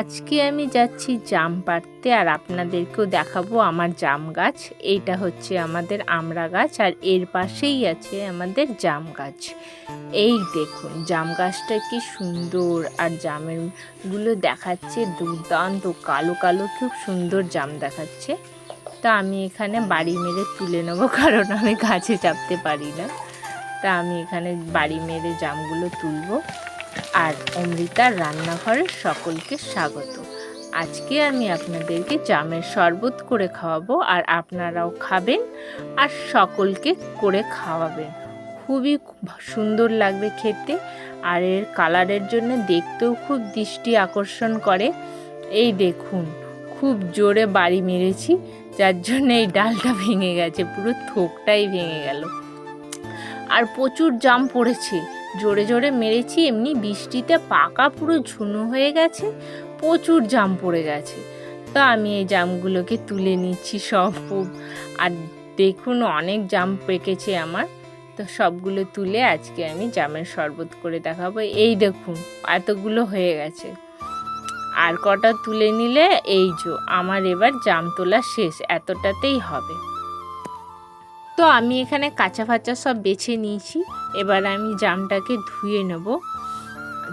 আজকে আমি যাচ্ছি জাম পাড়তে আর আপনাদেরকেও দেখাবো আমার জাম গাছ। এইটা হচ্ছে আমাদের আমড়া গাছ আর এর পাশেই আছে আমাদের জাম গাছ। এই দেখুন, জাম গাছটা কি সুন্দর আর জামেরগুলো দেখাচ্ছে দুর্দান্ত, কালো কালো খুব সুন্দর জাম দেখাচ্ছে। তা আমি এখানে বাড়ি মেরে তুলে নেব, কারণ আমি গাছে চাপতে পারি না। তা আমি এখানে বাড়ি মেরে জামগুলো তুলবো। আর অমৃতার রান্নাঘরে সকলকে স্বাগত। আজকে আমি আপনাদেরকে জামের শরবত করে খাওয়াবো আর আপনারাও খাবেন আর সকলকে করে খাওয়াবেন। খুবই সুন্দর লাগবে খেতে আর এর কালারের জন্য দেখতেও খুব দৃষ্টি আকর্ষণ করে। এই দেখুন, খুব জোরে বাড়ি মেরেছি, যার জন্য এই ডালটা ভেঙে গেছে, পুরো থোকটাই ভেঙে গেল। আর প্রচুর জাম পড়েছে জোরে জোরে মেরেছি, এমনি বৃষ্টিতে পাকা পুরো ঝুনো হয়ে গেছে, প্রচুর জাম পড়ে গেছে। তো আমি এই জামগুলোকে তুলে নিচ্ছি সব। আর দেখুন অনেক জাম পেকেছে আমার। তো সবগুলো তুলে আজকে আমি জামের শরবত করে দেখাবো। এই দেখুন, এতগুলো হয়ে গেছে। আর কটা তুলে নিলে, এই যো, আমার এবার জাম তোলা শেষ, এতটাতেই হবে। তো আমি এখানে কাঁচা ফাচা সব বেছে নিয়েছি। এবার আমি জামটাকে ধুয়ে নেব।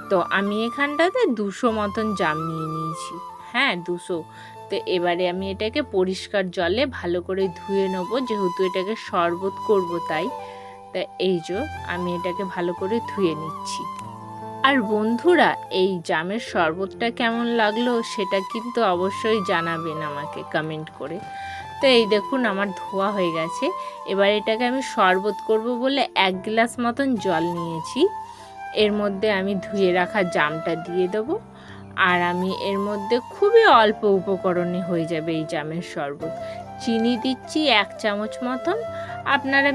তো আমি এখানটাতে দুশো মতন জাম নিয়ে নিয়েছি। হ্যাঁ দুশো। তো এবারে আমি এটাকে পরিষ্কার জলে ভালো করে ধুয়ে নেব, যেহেতু এটাকে শরবত করব তাই। তা এই যে, আমি এটাকে ভালো করে ধুয়ে নিচ্ছি। আর বন্ধুরা, এই জামের শরবতটা কেমন লাগল সেটা কিন্তু অবশ্যই জানাবেন আমাকে কমেন্ট করে। তো এই দেখুন আমার ধোয়া হয়ে গেছে। এবার এটাকে আমি শরবত করব বলে এক গ্লাস মতন জল নিয়েছি। এর মধ্যে আমি ধুয়ে রাখা জামটা দিয়ে দেবো। আর আমি এর মধ্যে খুবই অল্প উপকরণে হয়ে যাবে এই জামের শরবত। চিনি দিচ্ছি এক চামচ মতন। আপনারা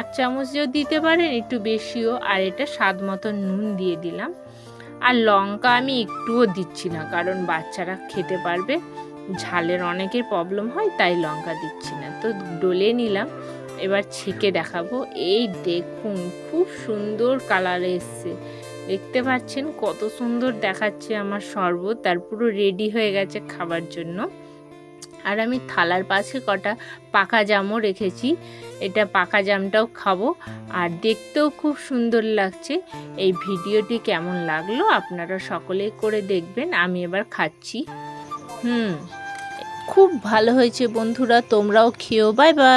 এক চামচও দিতে পারেন, একটু বেশিও। আর এটা স্বাদ মতন নুন দিয়ে দিলাম। আর লঙ্কা আমি একটুও দিচ্ছি না, কারণ বাচ্চারা খেতে পারবে। ঝালের অনেকের প্রবলেম হয়, তাই লঙ্কা দিচ্ছি না। তো ডলে নিলাম, এবার ছেঁকে দেখাবো। এই দেখুন, খুব সুন্দর কালার এসছে। দেখতে পাচ্ছেন, কত সুন্দর দেখাচ্ছে আমার শরবত, তার পুরো রেডি হয়ে গেছে খাবার জন্য। আর আমি থালার পাশে কটা পাকা জামও রেখেছি, এটা পাকা জামটাও খাব। আর দেখতেও খুব সুন্দর লাগছে, এই ভিডিওটি কেমন লাগল আপনারা সকলেই করে দেখবেন, আমি এবার খাচ্ছি। হুম। খুব ভালো হয়েছে বন্ধুরা তোমরাও খেও বাই বাই।